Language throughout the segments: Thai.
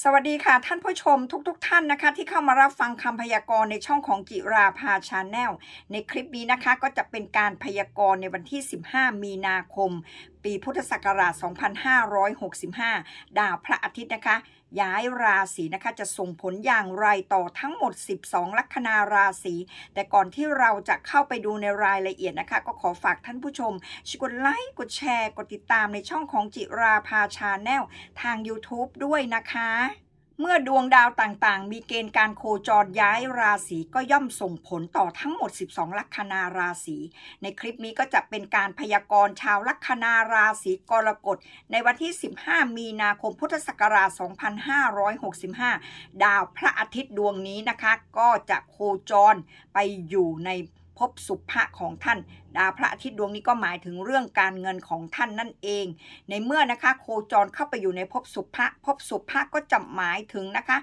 สวัสดีค่ะท่านผู้ชมทุกๆทท่านนะคะ ที่เข้ามารับฟังคำพยากรณ์ในช่องของจิราภาชาแนลในคลิปนี้นะคะ ก็จะเป็นการพยากรณ์ในวันที่ 15 มีนาคม ปีพุทธศักราช 2565 ดาวพระอาทิตย์นะคะ ย้ายราศีนะคะ จะส่งผลอย่างไรต่อทั้งหมด 12 ลัคนาราศีแต่ก่อนที่เราจะเข้าไปดูในรายละเอียดนะคะ ก็ขอฝากท่านผู้ชมช่วยกดไลค์ กดแชร์ กดติดตามในช่องของจิราภาชาแนลทาง YouTube ด้วยนะคะ เมื่อดวงดาวต่างๆ มีเกณฑ์การโคจรย้ายราศีก็ย่อมส่งผลต่อทั้งหมด 12 ลัคนาราศี ในคลิปนี้ก็จะเป็นการพยากรณ์ชาวลัคนาราศีกรกฎในวันที่ 15 มีนาคมพุทธศักราช 2565 ดาวพระอาทิตย์ดวงนี้นะคะ ก็จะโคจรไปอยู่ใน พบสุภะของท่าน ดาวพระอาทิตย์ดวงนี้ก็หมายถึงเรื่องการเงินของท่านนั่นเอง ในเมื่อนะคะโคจรเข้าไปอยู่ในพบสุภะพบสุภะก็จะหมายถึงนะคะ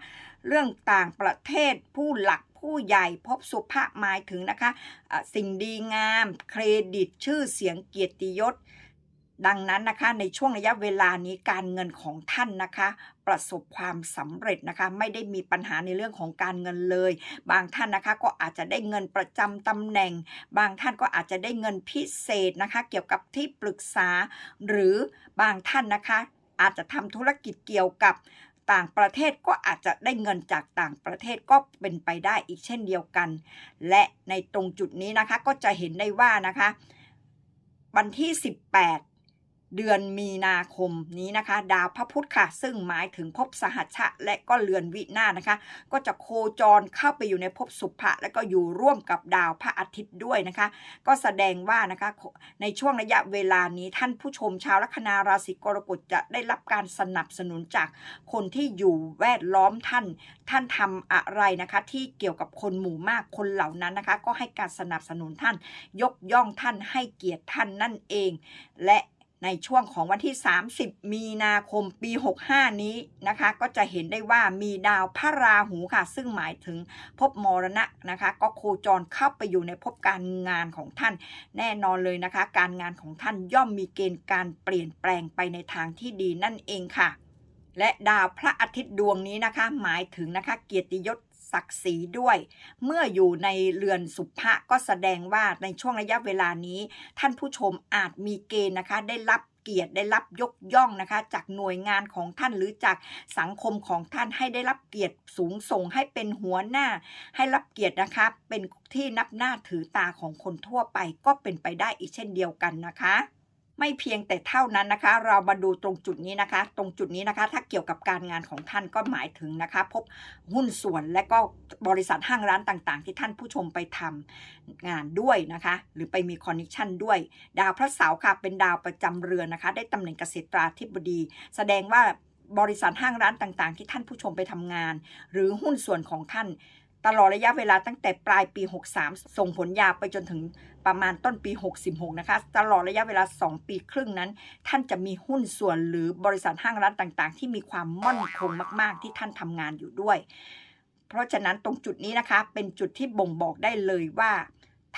เรื่องต่างประเทศผู้หลักผู้ใหญ่พบสุภะหมายถึงนะคะ สิ่งดีงาม เครดิตชื่อเสียงเกียรติยศ ดังนั้นนะคะในช่วงระยะเวลานี้การเงินของท่านนะคะ ประสบความสำเร็จนะคะ ไม่ได้มีปัญหาในเรื่องของการเงินเลย บางท่านนะคะก็อาจจะได้เงินประจำตำแหน่ง บางท่านก็อาจจะได้เงินพิเศษนะคะ เกี่ยวกับที่ปรึกษา หรือบางท่านนะคะ อาจจะทำธุรกิจเกี่ยวกับต่างประเทศก็อาจจะได้เงินจากต่างประเทศก็เป็นไปได้อีกเช่นเดียวกัน และในตรงจุดนี้นะคะก็จะเห็นได้ว่านะคะ วันที่ 18 เดือนมีนาคมนี้นะคะ ดาวพระพุธค่ะ ซึ่งหมายถึงภพสหัชชะและก็เรือนวินาศนะคะ ก็จะโคจรเข้าไปอยู่ในภพสุภะและก็อยู่ร่วมกับดาวพระอาทิตย์ด้วยนะคะ ก็แสดงว่านะคะในช่วงระยะเวลานี้ท่านผู้ชมชาวลัคนาราศีกรกฎจะได้รับการสนับสนุนจากคนที่อยู่แวดล้อมท่าน ท่านทำอะไรนะคะ ที่เกี่ยวกับคนหมู่มากคนเหล่านั้นนะคะ ก็ให้การสนับสนุนท่าน ยกย่องท่านให้เกียรติท่านนั่นเอง และ ในช่วงของวันที่ 30 มีนาคมปี 65 นี้นะคะ ก็จะเห็นได้ว่ามีดาวพระราหูค่ะ ซึ่งหมายถึงภพมรณะนะคะ ก็โคจรเข้าไปอยู่ในภพการงานของท่าน แน่นอนเลยนะคะ การงานของท่านย่อมมีเกณฑ์การเปลี่ยนแปลงไปในทางที่ดีนั่นเองค่ะและดาวพระอาทิตย์ดวงนี้นะคะ หมายถึงนะคะ เกียรติยศ ศักดิ์ศรีด้วย เมื่ออยู่ในเรือนสุภะก็แสดงว่าในช่วงระยะเวลานี้ ท่านผู้ชมอาจมีเกณฑ์นะคะ ได้รับเกียรติได้รับยกย่องนะคะ จากหน่วยงานของท่านหรือจากสังคมของท่านให้ได้รับเกียรติสูงส่งให้เป็นหัวหน้า ให้รับเกียรตินะคะ เป็นที่นับหน้าถือตาของคนทั่วไปก็เป็นไปได้อีกเช่นเดียวกันนะคะ ไม่เพียงแต่เท่านั้นนะคะ เรามาดูตรงจุดนี้นะคะ ตรงจุดนี้นะคะ ถ้าเกี่ยวกับการงานของท่านก็หมายถึงนะคะ พบหุ้นส่วนและก็บริษัทห้างร้านต่างๆ ที่ท่านผู้ชมไปทำงานด้วยนะคะ หรือไปมีคอนเนคชันด้วย ดาวพระเสาร์ค่ะเป็นดาวประจำเรือนนะคะ ได้ตำแหน่งเกษตราธิบดี แสดงว่าบริษัทห้างร้านต่างๆ ที่ท่านผู้ชมไปทำงาน หรือหุ้นส่วนของท่าน ตลอดระยะเวลาตั้งแต่ปลายปี 63 ส่งผลยาวไปจนถึงประมาณต้นปี 66 นะคะ ตลอดระยะเวลา 2 ปีครึ่งนั้น ท่านจะมีหุ้นส่วนหรือบริษัทห้างร้านต่างๆ ที่มีความมั่นคงมาก ๆ ที่ท่านทำงานอยู่ด้วย เพราะฉะนั้นตรงจุดนี้นะคะเป็นจุดที่บ่งบอกได้เลยว่า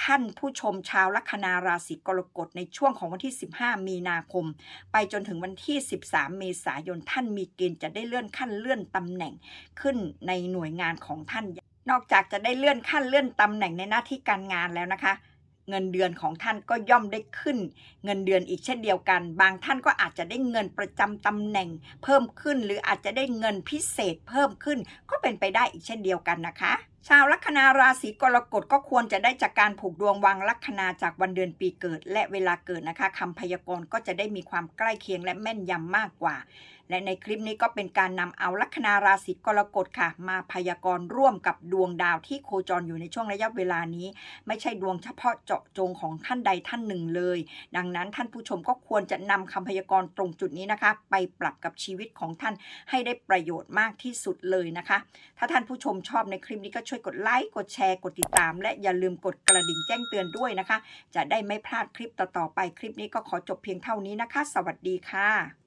ท่านผู้ชมชาวลัคนาราศีกรกฎในช่วงของวันที่ 15 มีนาคม ไปจนถึงวันที่ 13 เมษายนท่านมีเกณฑ์จะได้เลื่อนขั้นเลื่อนตำแหน่งขึ้นในหน่วยงานของท่าน นอกจากจะได้เลื่อนขั้นเลื่อนตำแหน่งในหน้าที่การงานแล้วนะคะ เงินเดือนของท่านก็ย่อมได้ขึ้น เงินเดือนอีกเช่นเดียวกัน บางท่านก็อาจจะได้เงินประจำตำแหน่ง เพิ่มขึ้น หรืออาจจะได้เงินพิเศษเพิ่มขึ้น ก็เป็นไปได้อีกเช่นเดียวกันนะคะ ชาวลัคนาราศีกรกฎก็ควรจะได้จากการผูกดวงวางลัคนาจากวันเดือนปีเกิด และเวลาเกิดนะคะคำพยากรณ์ก็จะได้มีความใกล้เคียงและแม่นยำมากกว่า และในคลิปนี้ก็เป็นการนำเอาลัคนาราศีกรกฎค่ะ มาพยากรณ์ร่วมกับดวงดาวที่โคจรอยู่ในช่วงระยะเวลานี้ ไม่ใช่ดวงเฉพาะเจาะจงของท่านใดท่านหนึ่งเลย ดังนั้นท่านผู้ชมก็ควรจะนำคำพยากรณ์ตรงจุดนี้นะคะ ไปปรับกับชีวิตของท่านให้ได้ประโยชน์มากที่สุดเลยนะคะ ถ้าท่านผู้ชมชอบในคลิปนี้ก็ช่วยกดไลค์กดแชร์กดติดตาม และอย่าลืมกดกระดิ่งแจ้งเตือนด้วยนะคะ จะได้ไม่พลาดคลิปต่อๆไปคลิปนี้ก็ขอจบเพียงเท่านี้นะคะ สวัสดีค่ะ